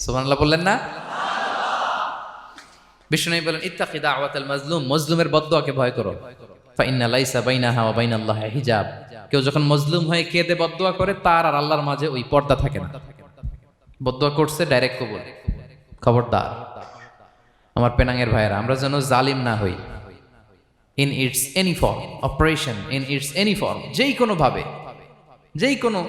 সুবহানাল্লাহ বললেন না? বিষ্ণু বলেন ইত্তাকি দাওয়াতাল মাজলুম, মজলুমের বদদোয়াকে ভয় করো। ফাইন্না লাইসা বাইনাহা ওয়া বাইনাল্লাহ হিজাব। কেউ যখন মজলুম হয়ে কেঁদে বদদোয়া করে, তার আর আল্লাহর মাঝে ওই পর্দা থাকে না। বদদোয়া করছে ডাইরেক্ট কবুল। খবরদার। আমার পেনাঙ্গের ভাইয়েরা, আমরা যেন জালিম না হই। In its any form operation in its any form যেই কোনো ভাবে, যেই কোনো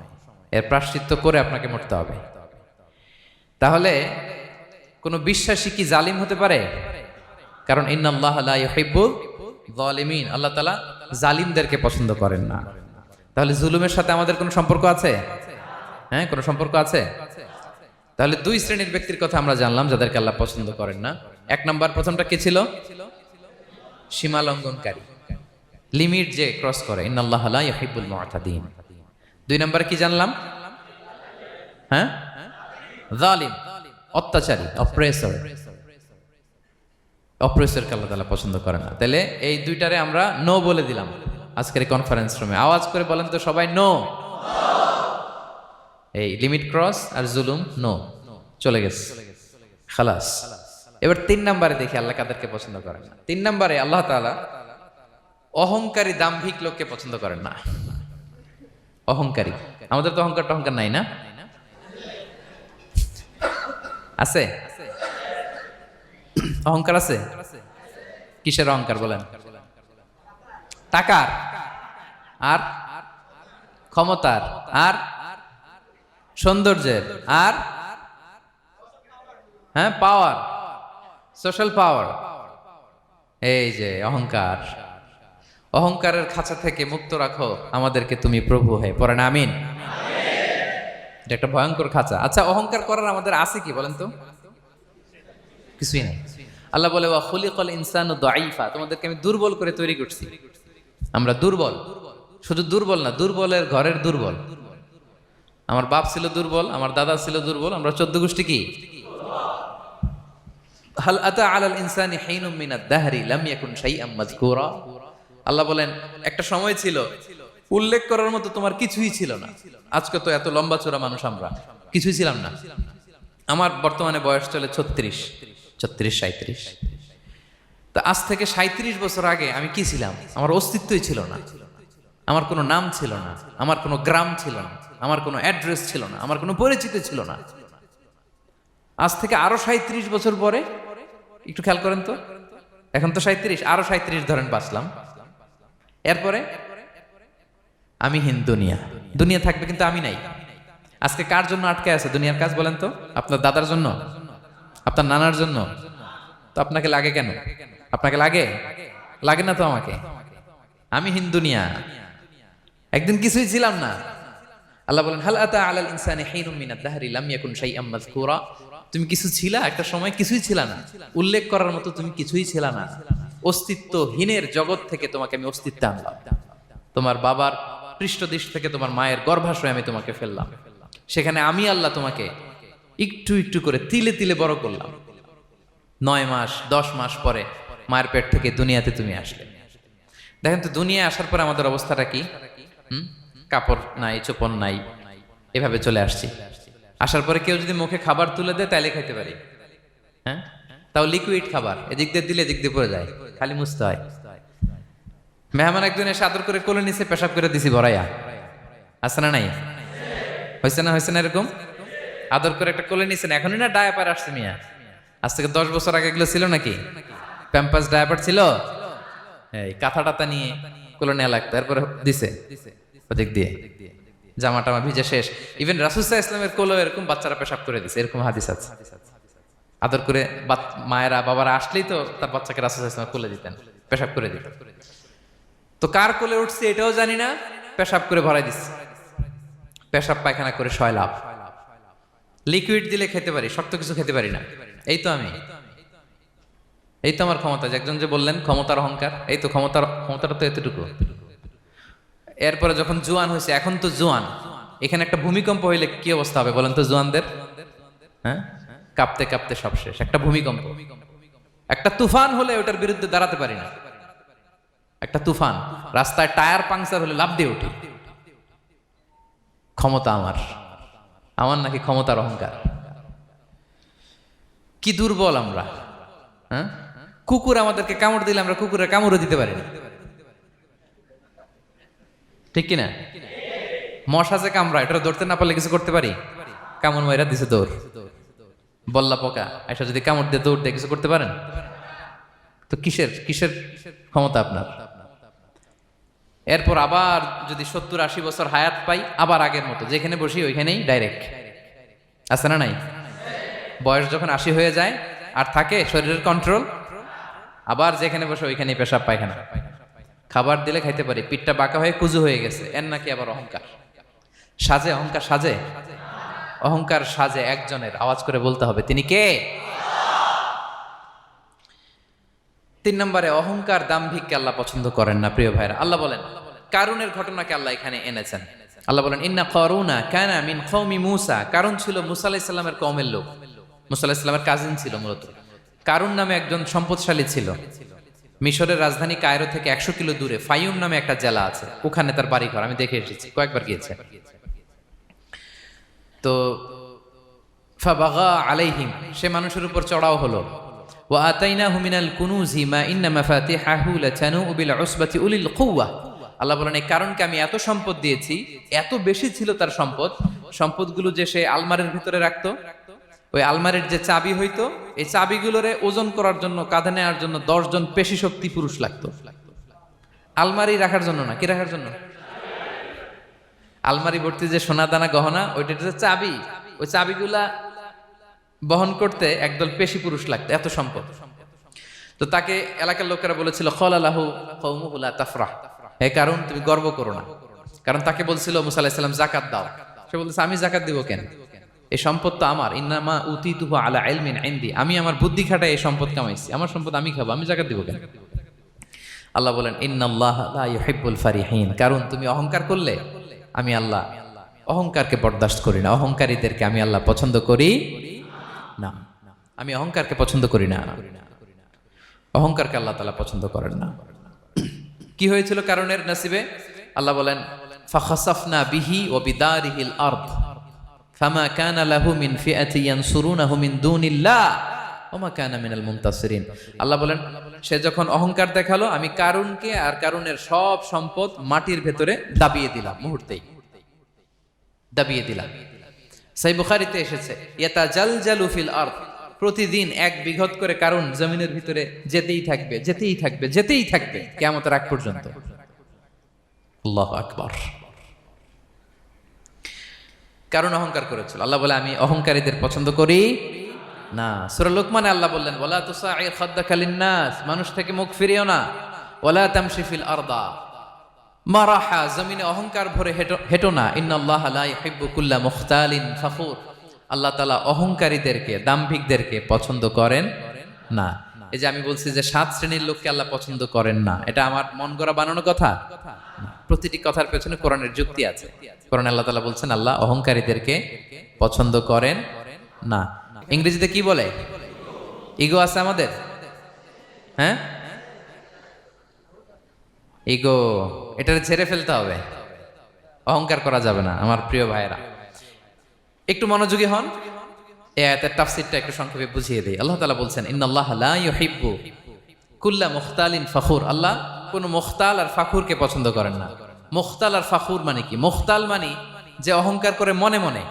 এর প্রাশ্চিত্য করে আপনাকে মরতে হবে। তাহলে কোনো বিশ্বাসী কি জালিম হতে পারে? কারণ ইউহিব্বুল আল্লাহ তাআলা জালিমদেরকে পছন্দ করেন না। তাহলে জুলুমের সাথে আমাদের কোনো সম্পর্ক আছে? হ্যাঁ কোনো সম্পর্ক আছে? তাহলে দুই শ্রেণির ব্যক্তির কথা আমরা জানলাম, যাদেরকে আল্লাহ পছন্দ করেন না। এক নাম্বার প্রথমটা কে ছিল? সীমা লঙ্ঘনকারী। লিমিট যে ক্রস করে, ইন্নাল্লাহ লা ইউহিব্বুল মুআতাদিন দুই নাম্বার কি জানলাম? হ্যাঁ? জালিম, অত্যাচারী অপ্রেসর অপ্রেসরকে আল্লাহ তাআলা পছন্দ করে না। তাহলে এই দুইটারে আমরা নো বলে দিলাম আজকের কনফারেন্স রুমে আওয়াজ করে বলেন তো সবাই নো এই লিমিট ক্রস আর জুলুম নো চলে গেছে। খালাস। এবার তিন নম্বরে দেখি আল্লাহ কাদেরকে পছন্দ করেন না। তিন নম্বরে আল্লাহ তাআলা অহংকারী, দাম্ভিক লোককে পছন্দ করেন না। অহংকারী। আমাদের তো অহংকার টহংকার নাই না? আছে? অহংকার আছে? কিসের অহংকার বলেন? টাকার। আর? ক্ষমতার। আর? সৌন্দর্যের। আর? হ্যাঁ পাওয়ার। সোশ্যাল পাওয়ার। এই যে, অহংকার। অহংকারের খাঁচা থেকে মুক্ত রাখো, আমাদেরকে তুমি প্রভু হয়ে পড়েন আমিন। এটা একটা ভয়ঙ্কর খাঁচা। আচ্ছা অহংকার করার আমাদের আছে কি বলেন তো? কিছুই নাই। আল্লাহ বলে, ওয়া খুলিকাল ইনসানু দাঈফা তোমাদেরকে আমি দুর্বল করে তৈরি করছি। আমরা দুর্বল। শুধু দুর্বল না, দুর্বলের ঘরের দুর্বল। আমার বাপ ছিল দুর্বল, আমার দাদা ছিল দুর্বল, আমরা চোদ্দ গোষ্ঠী কি? হাল আতা আলাল ইনসানি হাইনুম মিনাদ দাহরি, লাম ইয়াকুন শাইআম মাযকুরা। আল্লাহ বলেন, একটা সময় ছিল, উল্লেখ করার মতো তোমার কিছুই ছিল না। আজকে তো এত লম্বা চোরা মানুষ আমরা। কিছুই ছিলাম না। আমার বর্তমানে বয়স চলে ছত্রিশ ছত্রিশ সাঁত্রিশ তা আজ থেকে সাঁত্রিশ বছর আগে আমি কি ছিলাম? আমার অস্তিত্বই ছিল না। আমার কোনো নাম ছিল না। আমার কোনো গ্রাম ছিল না। আমার কোনো অ্যাড্রেস ছিল না। আমার কোনো পরিচিতি ছিল না। আজ থেকে আরও সাঁত্রিশ বছর পরে, একটু খেয়াল করেন তো। এখন তো সাঁত্রিশ আরও সাঁত্রিশ ধরেন বাঁচলাম। এরপরে? আমি হিন দুনিয়া। দুনিয়া থাকবে কিন্তু আমি নাই। আজকে কার জন্য আটকে আছে দুনিয়ার কাজ বলেন তো? আপনার দাদার জন্য? আপনার নানার জন্য? তো আপনাকে লাগে কেন? আপনাকে লাগে? লাগে না তো আমাকে? আমি হিন্দুনিয়া একদিন কিছুই ছিলাম না। আল্লাহ বলেন, হাল আতা আলাল ইনসানি হিনুম মিনাদ দাহরি, লাম ইয়াকুন শাইআম মাযকুরা? তুমি কিছু ছিলা? একটা সময় কিছুই ছিলা না। উল্লেখ করার মতো তুমি কিছুই ছিলা না। অস্তিত্বহীনের জগৎ থেকে তোমাকে আমি অস্তিত্ব আনলাম। তোমার বাবার পৃষ্ঠদেশ থেকে তোমার মায়ের গর্ভাশয়ে আমি তোমাকে ফেললাম। সেখানে আমি আল্লাহ তোমাকে একটু একটু করে তিলে তিলে বড় করলাম। নয় মাস, দশ মাস পরে মায়ের পেট থেকে দুনিয়াতে তুমি আসলে। দেখেন তো, দুনিয়ায় আসার পরে আমাদের অবস্থাটা কি? কাপড় নাই, চোপন নাই, এভাবে চলে আসছি। আসার পরে কেউ যদি মুখে খাবার তুলে দেয়, তাইলে খাইতে পারি। হ্যাঁ? তাও লিকুইড খাবার। এদিক দিয়ে দিলে এদিক দিয়ে পড়ে যায়। খালি মুছতে হয়। মেহমান একজন এসে আদর করে কোলে নিচে পেশাব করে দিছি ভরাইয়া আছে না নাই? হয়েছে না হয়েছে না এরকম? আদর করে একটা কোলে নিছেন। এখনই না ডায়াপার আসছে মিয়া। আজ থেকে দশ বছর আগে এগুলো ছিল নাকি? প্যাম্পাস ডায়াপার ছিল? এই কাঁথা টাতা নিয়ে কোলে নেওয়া লাগতো। এরপরে দিছে। ওদিক দিয়ে। জামা টামা ভিজে শেষ। ইভেন রাসুসাহ ইসলামের কোলো এরকম বাচ্চারা পেশাব করে দিছে। এরকম হাদিস আছে। আদর করে মায়েরা, বাবারা আসলেই তো তার বাচ্চাকে রাসুসাহ ইসলামের কোলে দিতেন, পেশাব করে দিতেন। তো কার কোলে উঠছে এটাও জানি না, পেশাব করে ভরাই দিচ্ছে। পেশাব, পায়খানা করে ছয় লাভ। লিকুইড দিলে খেতে পারি, শক্ত কিছু খেতে পারি না। এই তো আমি। এই তো আমার ক্ষমতা একজন যে বললেন, ক্ষমতার অহংকার, এই তো ক্ষমতার, ক্ষমতাটা তো এতটুকু। এরপরে যখন জোয়ান হয়েছে, এখন তো জোয়ান। এখানে একটা ভূমিকম্প হইলে কি অবস্থা হবে বলেন তো জোয়ানদের? হ্যাঁ? কাঁপতে কাঁপতে সব শেষ। একটা ভূমিকম্প। একটা তুফান হলে ওটার বিরুদ্ধে দাঁড়াতে পারি না। একটা তুফান, রাস্তায় টায়ার পাংচার হলে লাভ দিয়ে উঠি। ক্ষমতা আমার। আমার নাকি ক্ষমতার অহংকার। কি দুর্বল আমরা হ্যাঁ? কুকুর আমাদেরকে কামড় দিলে আমরা কুকুরের কামড়ও দিতে পারি না। ঠিক কিনা? মশা যে কামড়া এটা ধরতে না পারলে কিছু করতে পারি? কামড় মাইরা দিছে দৌড়। বল্লা পোকা এসা যদি কামড় দিয়ে দৌড় দিয়ে কিছু করতে পারেন? তো কিসের কিসের ক্ষমতা আপনার? এরপর আবার যদি সত্তর আশি বছর হায়াত পাই, আবার আগের মতো, যেখানে বসি ওইখানেই ডাইরেক্ট আছে না নাই? বয়স যখন আশি হয়ে যায়, আর থাকে শরীরের কন্ট্রোল আবার যেখানে বসে ওইখানেই পেশাব পায়খানা। খাবার দিলে খাইতে পারি, পিঠটা বাঁকা হয়ে কুজু হয়ে গেছে, এর নাকি আবার অহংকার? সাজে অহংকার সাজে? অহংকার সাজে একজনের আওয়াজ করে বলতে হবে, তিনি কে? তিন নম্বরে, অহংকার দাম্ভিককে আল্লাহ পছন্দ করেন না, প্রিয় ভাইরা আল্লাহ বলেন, কারুনের ঘটনাকে আল্লাহ এখানে এনেছেন। আল্লাহ বলেন, ইন্না করুনা কানা মিন কওমি মুসা। কারণ ছিল মুসা আলাইহিস সালামের কওমের লোক। মুসা আলাইহিস সালামের কাজিন ছিল মূলত। কারুন নামে একজন সম্পদশালী ছিল। মিশরের রাজধানী কায়রো থেকে একশো কিলো দূরে ফাইউম নামে একটা জেলা আছে। ওখানে তার বাড়ি ঘর আমি দেখে এসেছি, কয়েকবার গিয়েছে। তো ফাবাগা আলাইহিম, সে মানুষের উপর চড়াও হলো। ওয়া আতাইনাহু মিনাল কুনুজি মা ইন্না মাফাতিহাহু লাতানু বিল উসবাতি উলিল আল্লাহ বলেন, এই কারণকে আমি এত সম্পদ দিয়েছি, এত বেশি ছিল তার সম্পদ, সম্পদগুলো যে সে আলমারির ভিতরে রাখতো, ওই আলমারির যে চাবি হইতো, এই চাবিগুলোরে ওজন করার জন্য, কাঁধে নেওয়ার জন্য দশজন পেশি শক্তি পুরুষ লাগতো। আলমারি রাখার জন্য না, কি রাখার জন্য? আলমারি ভর্তি যে সোনা দানা গহনা, ওইটা যে চাবি, ওই চাবিগুলা বহন করতে একদল পেশি পুরুষ লাগতো, এত সম্পদ। তো তাকে এলাকার লোকেরা বলেছিল, খল আলাহু কৌমুহুলা তাফরাহ। হে কারণ তুমি গর্ব করো না। কারণ তাকে বলছিল, মুসা আলাহিসাল্লাম জাকাত দাও। সে বলছে, আমি জাকাত দিব কেন? এই সম্পদ তো আমার। ইন্নামা উতি তুহু আলা এলমিন আইন্দি আমি আমার বুদ্ধি খাটায় এই সম্পদ কামাইছি। আমার সম্পদ আমি খাব, আমি জাকাত দিব কেন? আল্লাহ বলেন, ইন্নাল্লাহ লা ইউহিব্বুল ফারিহিন। কারণ তুমি অহংকার করলে আমি আল্লাহ। অহংকারকে বরদাস্ত করি না। অহংকারীদেরকে আমি আল্লাহ পছন্দ করি না। আমি অহংকারকে পছন্দ করি না। অহংকারকে আল্লাহ তালা পছন্দ করেন না। কি হয়েছিল কারণের নাসিবে? আল্লাহ বলেন, ফাখাসাফনা বিহি ও বিদারিহিল আরদ। ফামা কানা লাহু মিন ফিআতি ইয়ানসুরুনাহু মিন দুনিল্লাহ। ওমা কানা মিনাল মুনতাসিরিন আল্লাহ বলেন, সে যখন অহংকার দেখাল, আমি কারুনকে আর কারুনের সব সম্পদ মাটির ভেতরে দাবিয়ে দিলাম, মুহূর্তেই। দাবিয়ে দিলাম। সাই বুখারিতে এসেছে, ইয়াতা জাল জালু ফিল আরদ, প্রতিদিন এক বিঘত করে কারণ জমিনের ভিতরে যেতেই থাকবে যেতেই থাকবে যেতেই থাকবে কেমতের আগ পর্যন্ত। কারণ অহংকার করেছিল। আল্লাহ বলে, আমি অহংকারীদের পছন্দ করি না, সুরা লোকমানে আল্লাহ বললেন ওলা তুসাইর খাদ্দাকালিন নাস মানুষ থেকে মুখ ফিরিও না। ওলা তামশি ফিল আরদা মারাহা, জমিনে অহংকার ভরে হেঁটো হেঁটো না। ইন্নাল্লাহ লা ইউহিব্বু কুল্লা মুখতালিন ফাখুর আল্লাহ তাআলা অহংকারীদেরকে, দাম্ভিকদেরকে পছন্দ করেন না। এই যে আমি বলছি যে সাত শ্রেণির লোককে আল্লাহ পছন্দ করেন না, এটা আমার মন গড়া বানানো কথা। প্রতিটি কথার পেছনে কোরআনের যুক্তি আছে। কোরআন আল্লাহ তাআলা বলছেন, আল্লাহ অহংকারীদেরকে পছন্দ করেন না। ইংরেজিতে কি বলে? ইগো আছে আমাদের? হ্যাঁ? ইগো এটা ছেড়ে ফেলতে হবে। অহংকার করা যাবে না, আমার প্রিয় ভাইয়েরা। একটু মনোযোগী হন। এ আয়াতের তাফসিরটা একটু সংক্ষেপে বুঝিয়ে দেই। আল্লাহ তাআলা বলছেন, ইন্নাল্লাহ লা ইউহিব্বু কুল্লা মুখতালিন ফাখুর। আল্লাহ কোন মুখতাল আর ফাখুরকে পছন্দ করেন না। মুখতাল আর ফাখুর মানে কি? মুখতাল মানে যে অহংকার করে মনে মনে।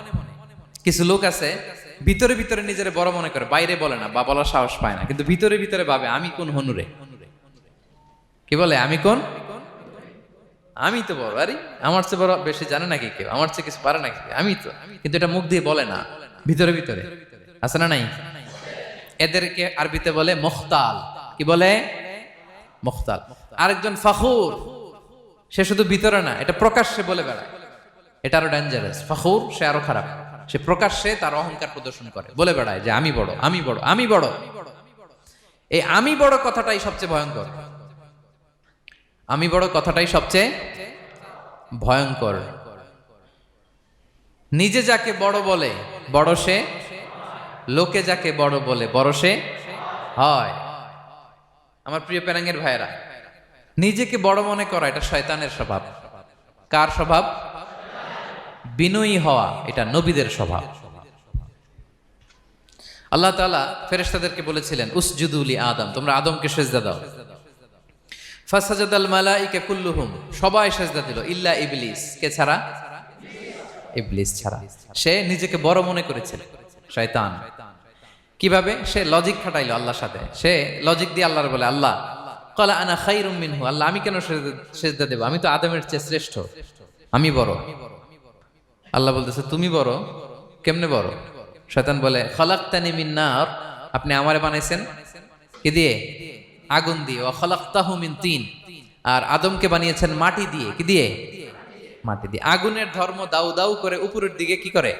কিছু লোক আছে ভিতরে ভিতরে নিজের বড় মনে করে, বাইরে বলে না, বা বলার সাহস পায় না। কিন্তু ভিতরে ভিতরে ভাবে, আমি কোন হনুরে? কি বলে, আমি কোন? আমি তো বড়, আরে, আমার চেয়ে বড় বেশি জানে নাকি কেউ? আমার চেয়ে কিছু পারে নাকি আমি তো। কিন্তু এটা মুখ দিয়ে বলে না, ভিতরে ভিতরে। আছে না নাই? এদেরকে আরবিতে বলে মুখতাল। কি বলে? মুখতাল। আরেকজন ফাখুর। সে শুধু ভিতরে না, এটা প্রকাশ্যে বলে বেড়ায়। এটা আরও ডেঞ্জারাস ফাখুর, সে আরও খারাপ। সে প্রকাশ্যে তার অহংকার প্রদর্শন করে। বলে বেড়ায় যে, আমি বড় আমি বড় আমি বড়। এই আমি বড় কথাটাই সবচেয়ে ভয়ঙ্কর। আমি বড় কথাটাই সবচেয়ে ভয়ঙ্কর। নিজে যাকে বড় বলে, বড় সে, লোকে যাকে বড় বলে, বড় সে হয়। আমার প্রিয় প্যারাঙ্গের ভাইয়েরা, নিজেকে বড় মনে করা এটা শয়তানের স্বভাব। কার স্বভাব? বিনয়ী হওয়া এটা নবীদের স্বভাব। আল্লাহ তাআলা ফেরেশতাদেরকে বলেছিলেন উসজুদুলি আদম। তোমরা আদমকে সেজদা দাও। ফাসাজাদাল মালাইকা কুল্লুহুম। সবাই সেজদা দিল, ইল্লা ইবলিস। কে ছাড়া? ইবলিস ছাড়া। সে নিজেকে বড় মনে করেছিল শয়তান। কীভাবে? সে লজিক খাটাইলো আল্লাহর সাথে। সে লজিক দিয়ে আল্লাহর বলে, আল্লাহ, কলা আনা খাইরুম মিনহু। আল্লাহ, আমি কেন সেজদা দেব? আমি তো আদমের চেয়ে শ্রেষ্ঠ। আমি বড়। আল্লাহ বলতেছে, তুমি বড়, কেমনে বড়? শয়তান বলে, খলাক্তানি মিন নার আপনি আমারে বানাইছেন কি দিয়ে? আগুন দিয়ে। ও খলাক্তাহু মিন তিন। আর আদমকে বানিয়েছেন মাটি দিয়ে। কি দিয়ে? মাটি দিয়ে। আগুনের ধর্ম দাউ দাউ করে উপরের দিকে কি করে?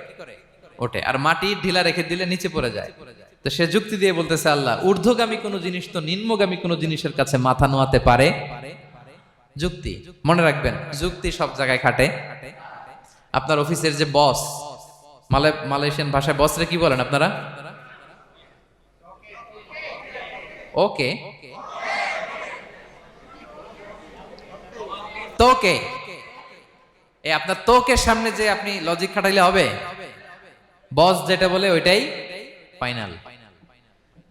ওঠে। আর মাটি ঢিলা রেখে দিলে নিচে পড়ে যায়। তো সে যুক্তি দিয়ে বলতেছে, আল্লাহ, ঊর্ধ্বগামী কোনো জিনিস তো নিম্নগামী কোনো জিনিসের কাছে মাথা নোয়াতে পারে? যুক্তি। মনে রাখবেন, যুক্তি সব জায়গায় খাটে। আপনার অফিসের যে বস মালয় মালয়েশিয়ান ভাষায় বসরে কি বলেন আপনারা? ওকে। তোকে। এই আপনার তোকের সামনে যে আপনি লজিক খাটাইলে হবে? বস যেটা বলে ওইটাই ফাইনাল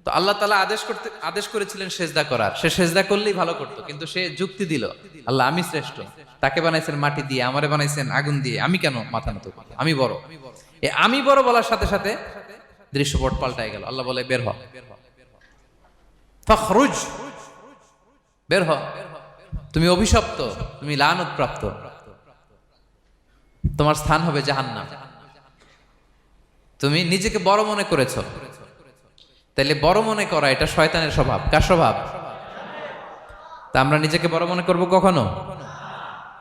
তো আল্লাহ তালা আদেশ করতে, আদেশ করেছিলেন সেজদা করার। সে সেজদা করলেই ভালো করতো, কিন্তু সে যুক্তি দিল, আল্লাহ, আমি শ্রেষ্ঠ। তাকে বানাইছেন মাটি দিয়ে, আমারে বানাইছেন আগুন দিয়ে। আমি কেন মাথা নত আমি বড়। এ আমি বড় বলার সাথে সাথে দৃশ্যপট পাল্টাই গেল। আল্লাহ বলে, বের হ। ফখরুজ। বের হ। তুমি অভিশপ্ত। তুমি লানত প্রাপ্ত তোমার স্থান হবে জাহান্নাম। তুমি নিজেকে বড় মনে করেছ। তাইলে বড় মনে করা, এটা শয়তানের স্বভাব। কার স্বভাব? তা আমরা নিজেকে বড় মনে করব কখনো?